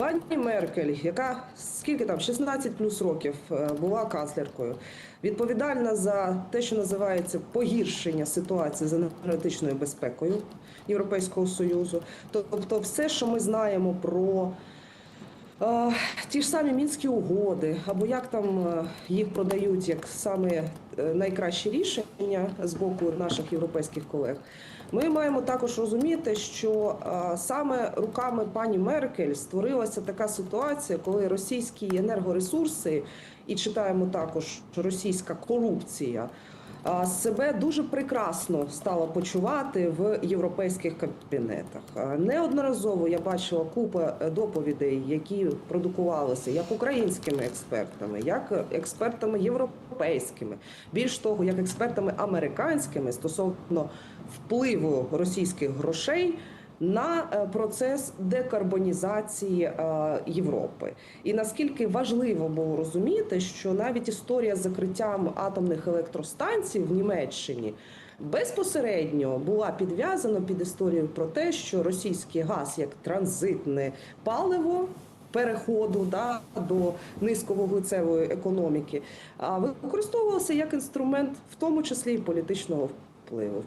Пані Меркель, яка скільки там 16 плюс років е, була канцлеркою, відповідальна за те, що називається погіршення ситуації з енергетичною безпекою Європейського союзу. Тобто, все, що ми знаємо про ті ж самі мінські угоди, або як там е, їх продають як саме е, найкращі рішення з боку наших європейських колег. Ми маємо також розуміти, що е, саме руками пані Меркель створилася така ситуація, коли російські енергоресурси, і читаємо також російська корупція. Себе дуже прекрасно стала почувати в європейських кабінетах. Неодноразово я бачила купу доповідей, які продукувалися як українськими експертами, як експертами європейськими, більш того, як експертами американськими стосовно впливу російських грошей на е, процес декарбонізації е, Європи. І наскільки важливо було розуміти, що навіть історія з закриттям атомних електростанцій в Німеччині безпосередньо була підв'язана під історію про те, що російський газ як транзитне паливо. Переходу да, до низьковуглецевої економіки, а використовувався як інструмент, в тому числі і політичного впливу.